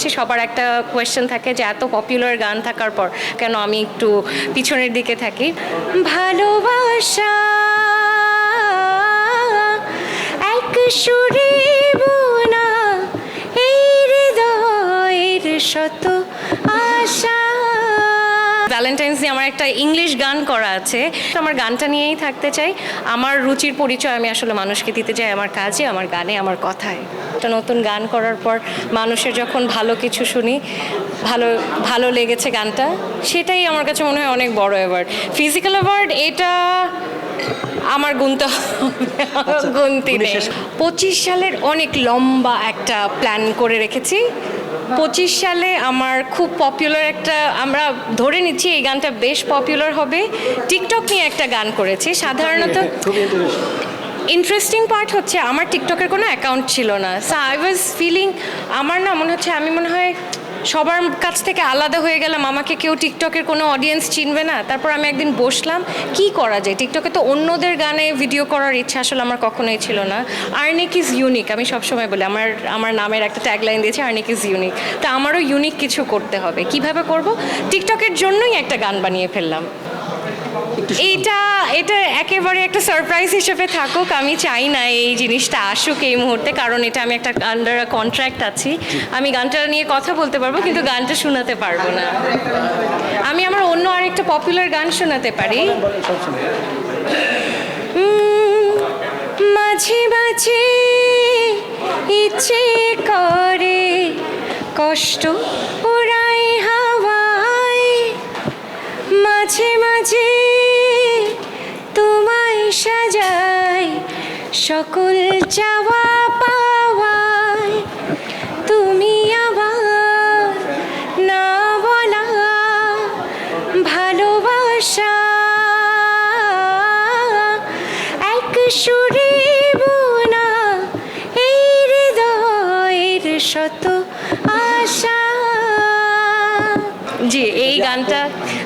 করছি সবার একটা কোয়েশ্চেন থাকে যে এত পপুলার গান থাকার পর কেন আমি একটু পিছনের দিকে থাকি? ভালোবাসা এক সুরে বোনা, এই হৃদয়ের শত আশা। ভ্যালেন্টাইন্স ডে আমার একটা ইংলিশ গান করা আছে। আমার গানটা নিয়েই থাকতে চাই। আমার রুচির পরিচয় আমি আসলে মানুষকে দিতে চাই আমার কাজে, আমার গানে, আমার কথায়। একটা নতুন গান করার পর মানুষের যখন ভালো কিছু শুনি, ভালো ভালো লেগেছে গানটা, সেটাই আমার কাছে মনে হয় অনেক বড় অ্যাওয়ার্ড ফিজিক্যাল অ্যাওয়ার্ড এটা আমার গুনতে হবে গুনতি নেই। পঁচিশ সালের অনেক লম্বা একটা প্ল্যান করে রেখেছি। পঁচিশ সালে আমার খুব পপুলার একটা আমরা ধরে নিচ্ছি এই গানটা বেশ পপুলার হবে। টিকটক নিয়ে একটা গান করেছি সাধারণত ইন্টারেস্টিং পার্ট হচ্ছে আমার টিকটকের কোনো অ্যাকাউন্ট ছিল না। সো আই ওয়াজ ফিলিং আমার না মনে হচ্ছে আমি মনে হয় সবার কাছ থেকে আলাদা হয়ে গেলাম। আমাকে কেউ টিকটকের কোনো অডিয়েন্স চিনবে না। তারপর আমি একদিন বসলাম, কি করা যায়? টিকটকে তো অন্যদের গানে ভিডিও করার ইচ্ছা আসলে আমার কখনোই ছিল না। আর্নিক ইজ ইউনিক আমি সবসময় বলি। আমার আমার নামের একটা ট্যাগলাইন দিয়েছি আর্নিক ইজ ইউনিক তা আমারও ইউনিক কিছু করতে হবে। কীভাবে করব? টিকটকের জন্যই একটা গান বানিয়ে ফেললাম। এইটা, এটা একেবারে একটা সারপ্রাইজ হিসেবে থাকুক, আমি চাই না এই জিনিসটা আসুক এই মুহূর্তে, কারণ এটা আমি একটা আন্ডার কন্ট্রাক্ট আছি। আমি গানটা নিয়ে কথা বলতে পারব, কিন্তু গানটা শোনাতে পারব না। আমি আমার অন্য আরেকটা পপুলার গান শোনাতে পারি। মাঝে মাঝে ইচ্ছে করে কষ্ট ওরাই হাওয়ায়, মাঝে মাঝে তোমায় সাজাই, সকল চাওয়া পাওয়ায়। তুমি আবার না বলা ভালোবাসা। এক সুরে বোনা এই হৃদয়ের শত জি, এই গানটা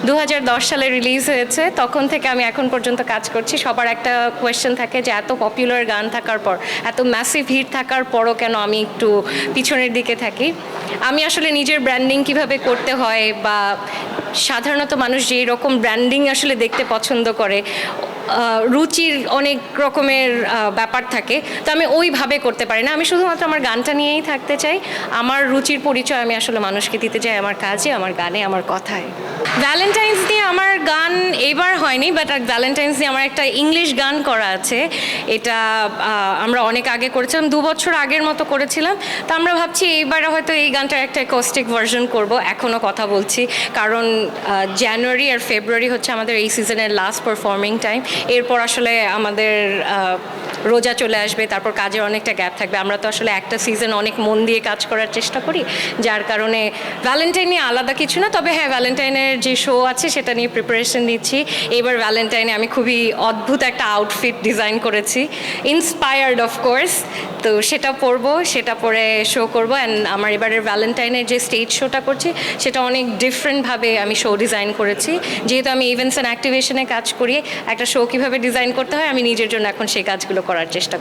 দু হাজার দশ সালে রিলিজ হয়েছে। তখন থেকে আমি এখন পর্যন্ত কাজ করছি। সবার একটা কোয়েশ্চেন থাকে যে, এত পপুলার গান থাকার পর, এত ম্যাসিভ হিট থাকার পরও কেন আমি একটু পিছনের দিকে থাকি? আমি আসলে নিজের ব্র্যান্ডিং কীভাবে করতে হয় বা সাধারণত মানুষ যেই রকম ব্র্যান্ডিং আসলে দেখতে পছন্দ করে রুচির অনেক রকমের ব্যাপার থাকে। তো আমি ওইভাবে করতে পারি না। আমি শুধুমাত্র আমার গানটা নিয়েই থাকতে চাই। আমার রুচির পরিচয় আমি আসলে মানুষকে দিতে চাই আমার কাজে, আমার গানে, আমার কথায়। ভ্যালেন্টাইন্স দিয়ে আমার গান এবার হয়নি বাট ভ্যালেন্টাইন্স দিয়ে আমার একটা ইংলিশ গান করা আছে। এটা আমরা অনেক আগে করেছিলাম, দু বছর আগের মতো করেছিলাম। তো আমরা ভাবছি এইবার হয়তো এই গানটার একটা কস্টিক ভার্সন করব। এখনও কথা বলছি। কারণ জানুয়ারি আর ফেব্রুয়ারি হচ্ছে আমাদের এই সিজনের লাস্ট পারফর্মিং টাইম এরপর আসলে আমাদের রোজা চলে আসবে, তারপর কাজের অনেকটা গ্যাপ থাকবে। আমরা তো আসলে একটা সিজন অনেক মন দিয়ে কাজ করার চেষ্টা করি, যার কারণে ভ্যালেন্টাইন নিয়ে আলাদা কিছু না, তবে হ্যাঁ ভ্যালেন্টাইনের যে শো আছে সেটা নিয়ে প্রিপারেশন নিচ্ছি। এবার ভ্যালেন্টাইনে আমি খুবই অদ্ভুত একটা আউটফিট ডিজাইন করেছি। ইন্সপায়ার্ড অফ কোর্স তো সেটা পরবো, সেটা পরে শো করব। অ্যান্ড আমার এবারের ভ্যালেন্টাইনের যে স্টেজ শোটা করছি, সেটা অনেক ডিফারেন্টভাবে আমি শো ডিজাইন করেছি। যেহেতু আমি ইভেন্টস অ্যান্ড অ্যাক্টিভেশনে কাজ করি, একটা শো কীভাবে ডিজাইন করতে হয়, আমি নিজের জন্য এখন সেই কাজগুলো করার চেষ্টা